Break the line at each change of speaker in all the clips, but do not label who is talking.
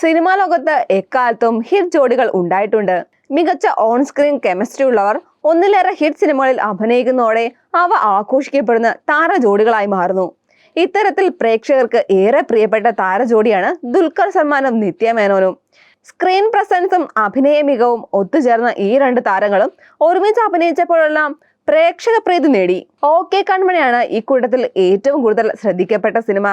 Cinema ലോകത്ത് എക്കാലത്തും hit ജോഡികൾ ഉണ്ടായിട്ടുണ്ട്. മികച്ച ഓൺ സ്ക്രീൻ കെമിസ്ട്രി ഉള്ളവർ ഒന്നിലേറെ ഹിറ്റ് സിനിമകളിൽ അഭിനയിക്കുന്നതോടെ അവ ആഘോഷിക്കപ്പെടുന്ന താര ജോഡികളായി മാറുന്നു. ഇത്തരത്തിൽ പ്രേക്ഷകർക്ക് ഏറെ പ്രിയപ്പെട്ട താരജോഡിയാണ് ദുൽഖർ സൽമാനും നിത്യ മേനോനും. സ്ക്രീൻ പ്രസൻസും അഭിനയ മികവും ഒത്തുചേർന്ന ഈ രണ്ട് താരങ്ങളും ഒരുമിച്ച് അഭിനയിച്ചപ്പോഴെല്ലാം പ്രേക്ഷക പ്രീതി നേടി ഓക്കെ കൺമണിയാണ് ഈ കൂട്ടത്തിൽ ഏറ്റവും കൂടുതൽ ശ്രദ്ധിക്കപ്പെട്ട സിനിമ.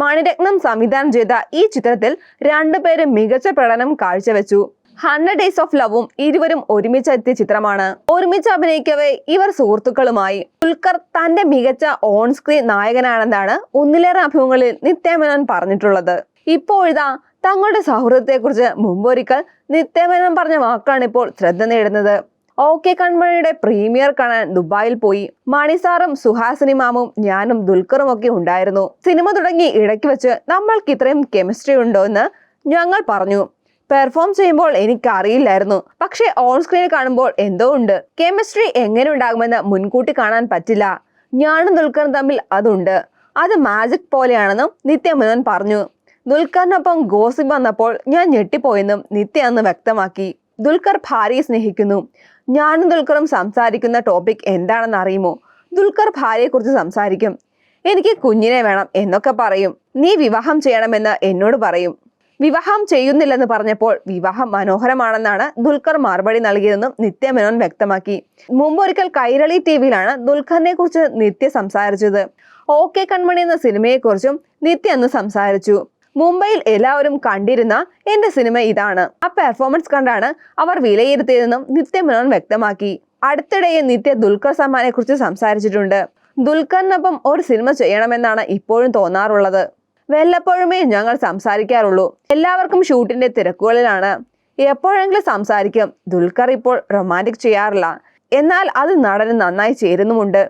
മണിരത്നം സംവിധാനം ചെയ്ത ഈ ചിത്രത്തിൽ രണ്ടുപേരും മികച്ച പ്രകടനം കാഴ്ചവെച്ചു. ഹൺഡ്രഡ് ഡേയ്സ് ഓഫ് ലവും ഇരുവരും ഒരുമിച്ച് എത്തിയ ചിത്രമാണ്. ഒരുമിച്ച് അഭിനയിക്കവേ ഇവർ സുഹൃത്തുക്കളുമായി. ദുൽഖർ തന്റെ മികച്ച ഓൺ സ്ക്രീൻ നായകനാണെന്നാണ് ഒന്നിലേറെ അഭിമുഖങ്ങളിൽ നിത്യമേനോൻ പറഞ്ഞിട്ടുള്ളത്. ഇപ്പോഴിതാ തങ്ങളുടെ സൗഹൃദത്തെക്കുറിച്ച് മുമ്പൊരിക്കൽ നിത്യമേനോൻ പറഞ്ഞ വാക്കാണ് ഇപ്പോൾ ശ്രദ്ധ നേടുന്നത്. ഓക്കെ കൺമണിയുടെ പ്രീമിയർ കാണാൻ ദുബായിൽ പോയി. മണിസാറും സുഹാസിനി മാമും ഞാനും ദുൽഖറും ഒക്കെ ഉണ്ടായിരുന്നു. സിനിമ തുടങ്ങി ഇടയ്ക്ക് വെച്ച് നമ്മൾക്ക് ഇത്രയും കെമിസ്ട്രി ഉണ്ടോ എന്ന് ഞങ്ങൾ പറഞ്ഞു. പെർഫോം ചെയ്യുമ്പോൾ എനിക്ക് അറിയില്ലായിരുന്നു പക്ഷേ ഓൺ സ്ക്രീനിൽ കാണുമ്പോൾ എന്തോ ഉണ്ട്. കെമിസ്ട്രി എങ്ങനെ ഉണ്ടാകുമെന്ന് മുൻകൂട്ടി കാണാൻ പറ്റില്ല. ഞാനും ദുൽഖറും തമ്മിൽ അതുണ്ട്. അത് മാജിക് പോലെയാണെന്നും നിത്യമേനോൻ പറഞ്ഞു. ദുൽഖറിനൊപ്പം ഗോസിപ്പ് വന്നപ്പോൾ ഞാൻ ഞെട്ടിപ്പോയെന്നും നിത്യ അന്ന് വ്യക്തമാക്കി. ദുൽഖർ ഭാര്യയെ സ്നേഹിക്കുന്നു. ഞാനും ദുൽഖറും സംസാരിക്കുന്ന ടോപ്പിക് എന്താണെന്ന് അറിയുമോ? ദുൽഖർ ഭാര്യയെക്കുറിച്ച് സംസാരിക്കും. എനിക്ക് കുഞ്ഞിനെ വേണം എന്നൊക്കെ പറയും. നീ വിവാഹം ചെയ്യണമെന്ന് എന്നോട് പറയും. വിവാഹം ചെയ്യുന്നില്ലെന്ന് പറഞ്ഞപ്പോൾ വിവാഹം മനോഹരമാണെന്നാണ് ദുൽഖർ മറുപടി നൽകിയതെന്നും നിത്യ മേനോൻ വ്യക്തമാക്കി. മുമ്പൊരിക്കൽ കൈരളി ടി വിയിലാണ് ദുൽഖറിനെ കുറിച്ച് നിത്യ സംസാരിച്ചത്. ഓക്കെ കൺമണി എന്ന സിനിമയെക്കുറിച്ചും നിത്യ അന്ന് സംസാരിച്ചു. മുംബൈയിൽ എല്ലാവരും കണ്ടിരുന്ന എന്റെ സിനിമ ഇതാണ്. ആ പെർഫോമൻസ് കണ്ടാണ് അവർ വിലയിരുത്തിയതെന്നും നിത്യ മേനോൻ വ്യക്തമാക്കി. അടുത്തിടെ നിത്യ ദുൽഖർ സൽമാനെ കുറിച്ച് സംസാരിച്ചിട്ടുണ്ട്. ദുൽഖറിനൊപ്പം ഒരു സിനിമ ചെയ്യണമെന്നാണ് ഇപ്പോഴും തോന്നാറുള്ളത്. വല്ലപ്പോഴുമേ ഞങ്ങൾ സംസാരിക്കാറുള്ളൂ. എല്ലാവർക്കും ഷൂട്ടിന്റെ തിരക്കുകളിലാണ്. എപ്പോഴെങ്കിലും സംസാരിക്കും. ദുൽഖർ ഇപ്പോൾ റൊമാന്റിക് ചെയ്യാറില്ല. എന്നാൽ അത് നടന് നന്നായി ചേരുന്നുമുണ്ട്.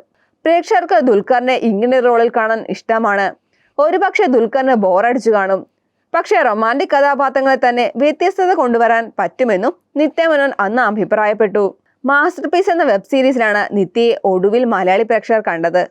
പ്രേക്ഷകർക്ക് ദുൽഖറിനെ ഇങ്ങനെ റോളിൽ കാണാൻ ഇഷ്ടമാണ്. ഒരുപക്ഷെ ദുൽഖറിന് ബോറടിച്ചു കാണും. പക്ഷേ റൊമാന്റിക് കഥാപാത്രങ്ങളെ തന്നെ വ്യത്യസ്തത കൊണ്ടുവരാൻ പറ്റുമെന്നും നിത്യമനോൻ അന്ന് അഭിപ്രായപ്പെട്ടു. മാസ്റ്റർ പീസ് എന്ന വെബ് സീരീസിലാണ് നിത്യയെ ഒടുവിൽ മലയാളി പ്രേക്ഷകർ കണ്ടത്.